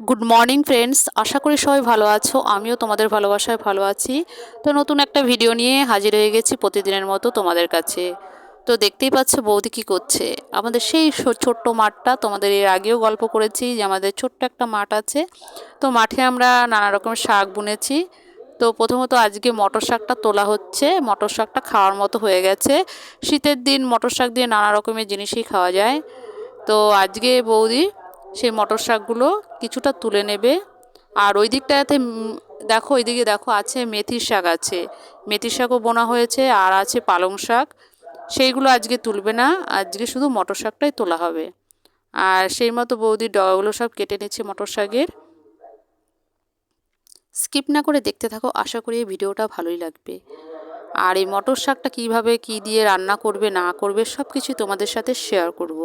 Good morning friends আশা করি সবাই ভালো আছো। আমিও তোমাদের ভালোবাসায় ভালো আছি। তো নতুন একটা ভিডিও নিয়ে হাজির হয়ে গেছি প্রতিদিনের মতো তোমাদের কাছে। তো দেখতেই পাচ্ছ বৌদি কী করছে। আমাদের সেই ছোট্ট মাঠটা তোমাদের এর আগেও গল্প করেছি যে আমাদের ছোট্ট একটা মাঠ আছে। তো মাঠে আমরা নানা রকমের শাক বুনেছি। তো প্রথমত আজকে মটর শাকটা তোলা হচ্ছে। মটর শাকটা খাওয়ার মতো হয়ে গেছে। শীতের দিন মটর শাক দিয়ে নানা রকমের জিনিসই খাওয়া যায়। তো আজকে বৌদি সেই মটর শাকগুলো কিছুটা তুলে নেবে। আর ওই দিকটাতে দেখো ওইদিকে দেখো, আছে মেথির শাক আছে। মেথির শাকও বোনা হয়েছে, আর আছে পালং শাক। সেইগুলো আজকে তুলবে না, আজকে শুধু মটর শাকটাই তোলা হবে। আর সেই মতো বৌদির ডগাগুলো সব কেটে নিচ্ছে মটর শাকের। স্কিপ না করে দেখতে থাকো, আশা করি এই ভিডিওটা ভালোই লাগবে। আর এই মটর শাকটা কীভাবে কী দিয়ে রান্না করবে, না করবে সব কিছুই তোমাদের সাথে শেয়ার করব।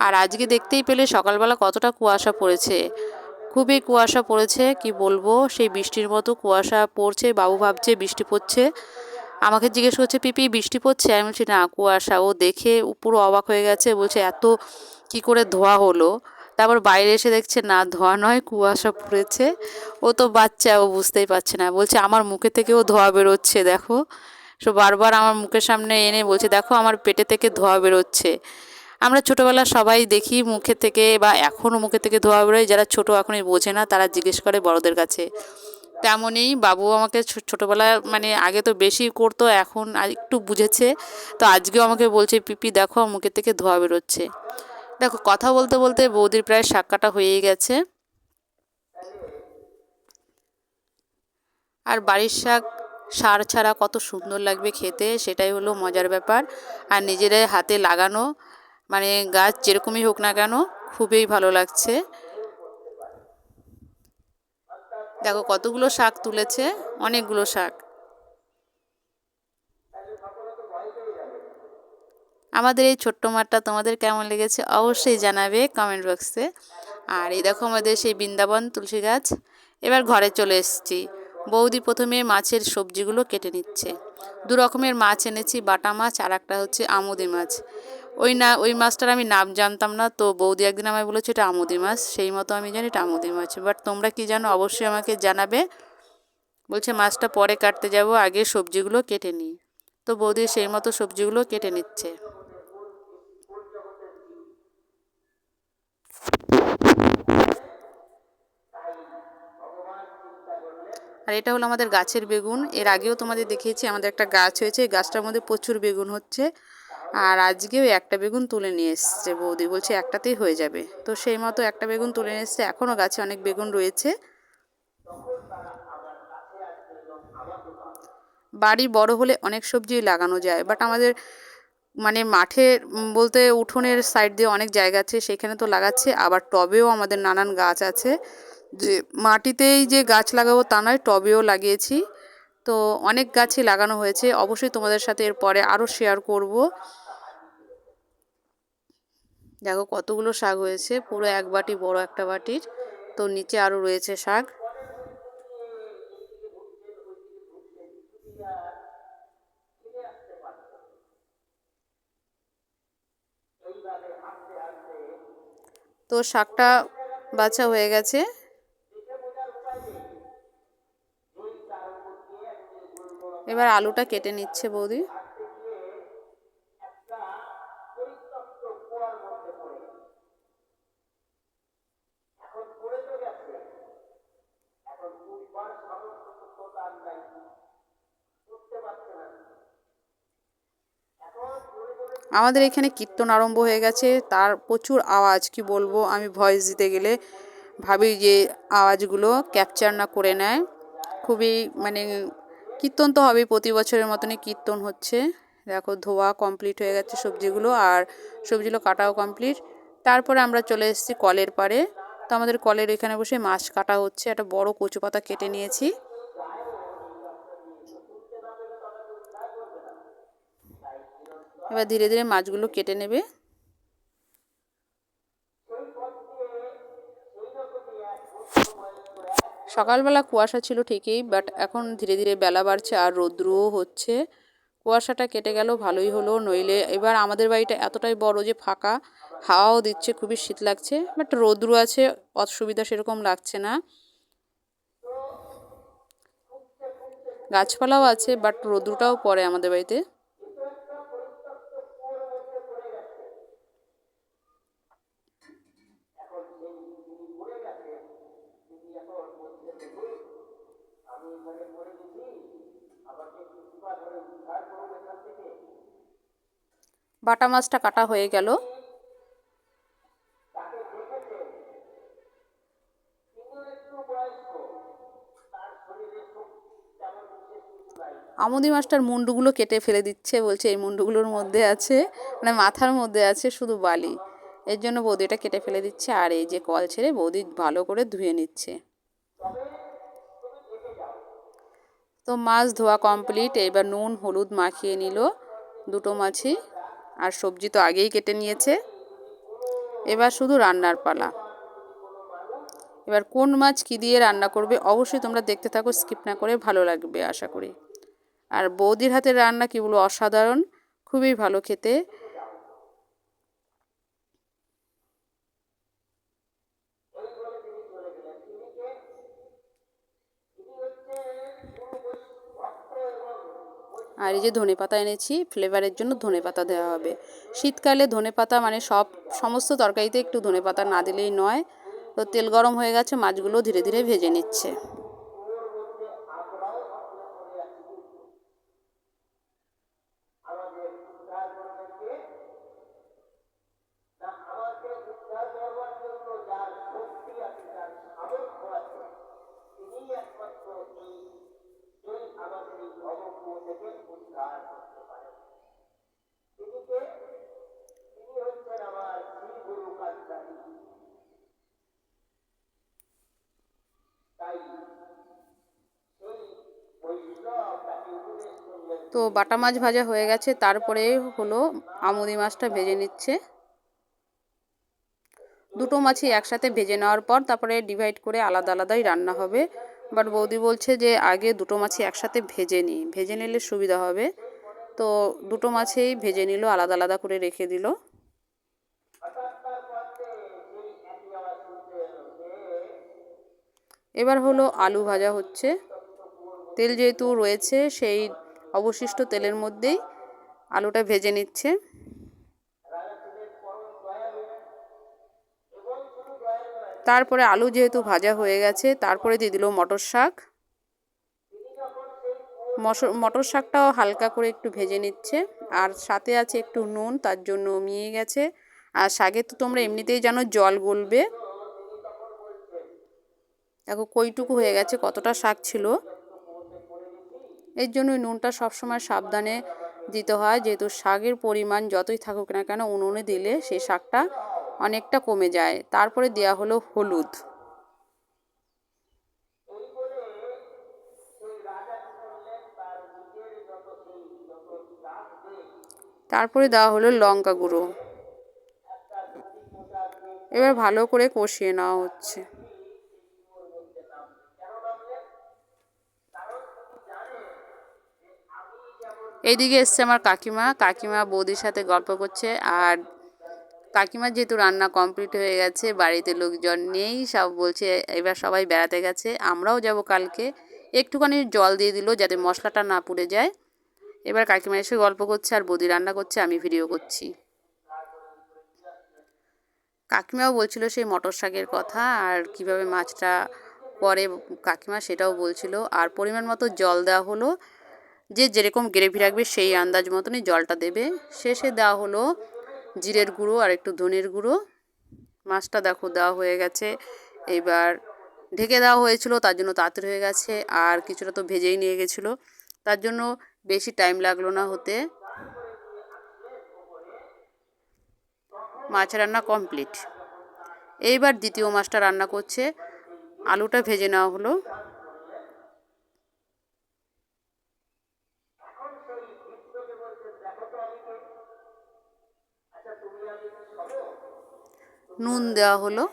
আর আজকে দেখতেই পেলে সকালবেলা কতটা কুয়াশা পড়েছে। খুবই কুয়াশা পড়েছে, কি বলব? সেই বৃষ্টির মতো কুয়াশা পড়ছে, বাবু ভাবছে বৃষ্টি পড়ছে। আমাকে জিজ্ঞেস করছে, পিপি, বৃষ্টি পড়ছে? আমি বলছি, না, কুয়াশা। ও দেখে পুরো অবাক হয়ে গেছে, বলছে, এত কি করে ধোয়া হলো? তারপর বাইরে এসে দেখছে, না, ধোয়া নয়, কুয়াশা পড়েছে। ও তো বাচ্চা, ও বুঝতেই পারছে না। বলছে, আমার মুখে থেকেও ধোয়া বেরোচ্ছে, দেখো। সো বারবার আমার মুখের সামনে এনে বলছে, দেখো, আমার পেটে থেকে ধোয়া বেরোচ্ছে। আমরা ছোটোবেলা সবাই দেখি মুখে থেকে বা এখনও মুখে থেকে ধোয়া বেরোয়। যারা ছোটো এখনই বোঝে না, তারা জিজ্ঞেস করে বড়দের কাছে। তেমনই বাবু আমাকে ছোটোবেলায় মানে আগে তো বেশি করতো, এখন একটু বুঝেছে। তো আজকেও আমাকে বলছে, পিপি, দেখো মুখের থেকে ধোয়া বেরোচ্ছে। দেখো, কথা বলতে বলতে বৌদির প্রায় শাক কাটা হয়েই গেছে। আর বাড়ির শাক, সার ছাড়া কত সুন্দর লাগবে খেতে, সেটাই হলো মজার ব্যাপার। আর নিজেরাই হাতে লাগানো মানে গাছ যেরকমই হোক না কেন, খুবই ভালো লাগছে। দেখো কতগুলো শাক তুলেছে, অনেকগুলো শাক। আমাদের এই ছোট্ট মাঠটা তোমাদের কেমন লেগেছে অবশ্যই জানাবে কমেন্ট বক্সে আর এই দেখো আমাদের সেই বৃন্দাবন তুলসী গাছ। এবার ঘরে চলে এসেছি। বৌদি প্রথমে মাছের সবজিগুলো কেটে নিচ্ছে। দু রকমের মাছ এনেছি, বাটা মাছ আর একটা হচ্ছে আমুদি মাছ। ওই না, ওই মাছটার আমি নাম জানতাম না, তো বৌদি একদিন আমায় বলেছে, এটা আমুদি মাছ। সেই মতো আমি জানি এটা আমুদি মাছ। বাট তোমরা কি জানো, অবশ্যই আমাকে জানাবে। বলছে, মাছটা পরে কাটতে যাব, আগে সবজিগুলো কেটে নিই। তো বৌদি সেই মতো সবজিগুলো কেটে নিচ্ছে। আর এটা হলো আমাদের গাছের বেগুন। এর আগেও তোমাদের দেখিয়েছি, আমাদের একটা গাছ হয়েছে গাছটার মধ্যে প্রচুর বেগুন হচ্ছে। আর আজকেও একটা বেগুন তুলে নিয়ে এসছে বৌদি, বলছে একটাতেই হয়ে যাবে। তো সেই মতো একটা বেগুন তুলে নিয়ে এসছে এখনও গাছে অনেক বেগুন রয়েছে। বাড়ি বড় হলে অনেক সবজি লাগানো যায় বাট আমাদের মানে মাঠে বলতে উঠোনের সাইড দিয়ে অনেক জায়গা আছে, সেখানে তো লাগাচ্ছে, আবার টবেও আমাদের নানান গাছ আছে। যে মাটিতেই যে গাছ লাগাবো তা নয়, টবেও লাগিয়েছি। তো অনেক গাছই লাগানো হয়েছে, অবশ্যই তোমাদের সাথে এরপরে আরও শেয়ার করব। দেখো কতগুলো শাক হয়েছে, পুরো এক বাটি বড় একটা বাটির। তো নিচে আরও রয়েছে শাক। তো শাকটা বাছা হয়ে গেছে। এবার আলুটা কেটে নিচ্ছে বৌদি। আমাদের এখানে কীর্তন আরম্ভ হয়ে গেছে। তার প্রচুর আওয়াজ, কি বলব, আমি ভয়েস দিতে গেলে ভাবি যে আওয়াজগুলো ক্যাপচার না করে নেয়। খুবই মানে কীর্তন তো হবেই, প্রতি বছরের মতনই কীর্তন হচ্ছে। দেখো, ধোয়া কমপ্লিট হয়ে গেছে সবজিগুলো আর সবজিগুলো কাটাও কমপ্লিট তারপরে আমরা চলে এসেছি কলের পাড়ে। তো আমাদের কলের এখানে বসে মাছ কাটা হচ্ছে। একটা বড় কচু পাতা কেটে নিয়েছি। এবার ধীরে ধীরে মাছগুলো কেটে নেবে। সকালবেলা কুয়াশা ছিল ঠিকই বাট এখন ধীরে ধীরে বেলা বাড়ছে আর রৌদ্রও হচ্ছে। কুয়াশাটা কেটে গেল, ভালোই হলো, নইলে এবার আমাদের বাড়িটা এতটাই বড় যে ফাঁকা, হাওয়াও দিচ্ছে, খুবই শীত লাগছে বাট রোদ্রু আছে, অসুবিধা সেরকম লাগছে না। গাছপালাও আছে বাট রোদ্রুটাও পড়ে আমাদের বাড়িতে। বাটা মাছটা কাটা হয়ে গেল। আমুদি মাছটার মুন্ডুগুলো কেটে ফেলে দিচ্ছে বলছে, এই মুন্ডুগুলোর মধ্যে আছে মানে মাথার মধ্যে আছে শুধু বালি। এর জন্য বৌদি এটা কেটে ফেলে দিচ্ছে আর এই যে কল ছেড়ে বৌদি ভালো করে ধুয়ে নিচ্ছে। তো মাছ ধোয়া কমপ্লিট এবার নুন, হলুদ মাখিয়ে নিল দুটো মাছই। আর সবজি তো আগেই কেটে নিয়েছে। এবার শুধু রান্নার পালা। এবার কোন মাছ কী দিয়ে রান্না করবে অবশ্যই তোমরা দেখতে থাকো, স্কিপ না করে ভালো লাগবে আশা করি। আর বৌদির হাতের রান্না কী বলব অসাধারণ। খুবই ভালো খেতে। আর এই যে ধনে পাতা এনেছি ফ্লেভারের জন্য ধনে পাতা দেওয়া হবে। শীতকালে ধনে পাতা মানে সব, সমস্ত তরকারিতে একটু ধনে পাতা না দিলেই নয়। তো তেল গরম হয়ে গেছে মাছগুলো ধীরে ধীরে ভেজে নিচ্ছে। তো বাটা মাছ ভাজা হয়ে গেছে, তারপরে হলো আমুদি মাছটা ভেজে নিচ্ছে। দুটো মাছই একসাথে ভেজে নেওয়ার পর তারপরে ডিভাইড করে আলাদা আলাদাই রান্না হবে। বাট বৌদি বলছে যে আগে দুটো মাছই একসাথে ভেজে নিই। ভেজে নিলে সুবিধা হবে। তো দুটো মাছেই ভেজে নিল, আলাদা আলাদা করে রেখে দিল। এবার হলো আলু ভাজা হচ্ছে। তেল যেহেতু রয়েছে, সেই অবশিষ্ট তেলের মধ্যেই আলুটা ভেজে নিচ্ছে। তারপরে আলু যেহেতু ভাজা হয়ে গেছে, তারপরে দিয়ে দিল মটর শাক। মটর শাকটাও হালকা করে একটু ভেজে নিচ্ছে, আর সাথে আছে একটু নুন, তার জন্য মিয়ে গেছে। আর শাকে তো তোমরা এমনিতেই জানো জল গলবে। দেখো কইটুকু হয়ে গেছে, কতটা শাক ছিল। এর জন্য নুনটা সবসময় সাবধানে দিতে হয়, যেহেতু শাকের পরিমাণ যতই থাকুক না কেন, উনুনে দিলে সেই শাকটা অনেকটা কমে যায়। তারপরে দেওয়া হলো হলুদ। তারপরে দেওয়া হলো লঙ্কা গুঁড়ো। এবার ভালো করে কষিয়ে নেওয়া হচ্ছে। এইদিকে এসছে আমার কাকিমা। কাকিমা বৌদির সাথে গল্প করছে আর কাকিমার যেহেতু রান্না কমপ্লিট হয়ে গেছে, বাড়িতে লোকজন নেই, সব বলছে, এবার সবাই বেড়াতে গেছে, আমরাও যাব কালকে। একটুখানি জল দিয়ে দিল যাতে মশলাটা না পুড়ে যায়। এবার কাকিমা এসে গল্প করছে আর বৌদি রান্না করছে, আমি ভিডিও করছি। কাকিমাও বলছিল সেই মটর শাকের কথা আর কীভাবে মাছটা পরে কাকিমা সেটাও বলছিল। আর পরিমাণ মতো জল দেওয়া হলো, যে যেরকম গ্রেভি রাখবে সেই আন্দাজ মতনই জলটা দেবে। শেষে দেওয়া হলো জিরের গুঁড়ো আর একটু ধনের গুঁড়ো। মাছটা দেখো দেওয়া হয়ে গেছে। এবার ঢেকে দেওয়া হয়েছিল, তার জন্য তাড়াতাড়ি হয়ে গেছে আর কিছুটা তো ভেজেই নিয়ে গেছিল। তার জন্য বেশি টাইম লাগল না হতে। মাছ রান্না কমপ্লিট। এইবার দ্বিতীয় মাছটা রান্না করছে। আলুটা ভেজে নেওয়া হলো। নুন দেওয়া হলো।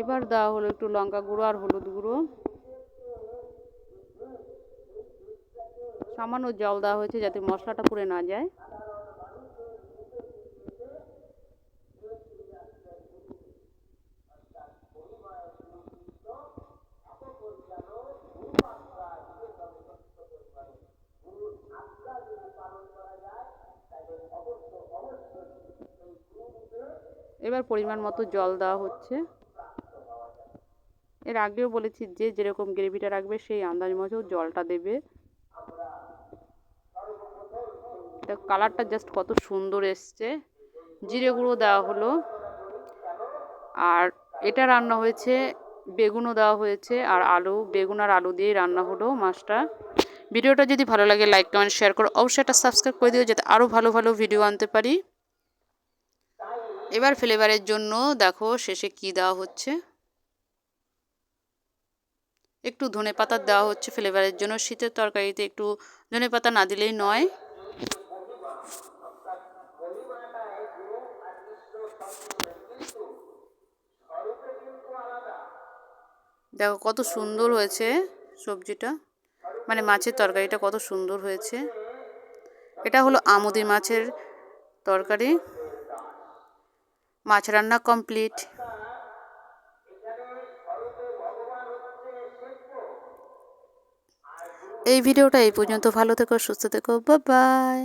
এবার দেওয়া হলো একটু লঙ্কা গুঁড়ো আর হলুদ গুঁড়ো। সামান্য জল দেওয়া হয়েছে যাতে মশলাটা পুড়ে না যায়। এবার পরিমাণ মতো জল দেওয়া হচ্ছে। এর আগেও বলেছি যে, যেরকম গ্রেভিটা রাখবে, সেই আন্দাজ মতো জলটা দেবে। কালারটা জাস্ট কত সুন্দর এসছে। জিরে গুঁড়ো দেওয়া হলো। আর এটা রান্না হয়েছে, বেগুনও দেওয়া হয়েছে, আর আলু, বেগুন আর আলু দিয়েই রান্না হলো মাছটা। ভিডিওটা যদি ভালো লাগে লাইক কমেন্ট শেয়ার করো। অবশ্যই একটা সাবস্ক্রাইব করে দিও, যাতে আরও ভালো ভালো ভিডিও আনতে পারি। এবার ফ্লেভারের জন্য দেখো শেষে কি দেওয়া হচ্ছে। একটু ধনে পাতা দেওয়া হচ্ছে ফ্লেভারের জন্য। শীতের তরকারিতে একটু ধনে পাতা না দিলেই নয়। দেখো কত সুন্দর হয়েছে সবজিটা। মানে মাছের তরকারিটা কত সুন্দর হয়েছে। এটা হলো আমুদি মাছের তরকারি। মাছ রান্না কমপ্লিট। এই ভিডিওটা এই পর্যন্ত। ভালো থেকো সুস্থ থেকো। বাই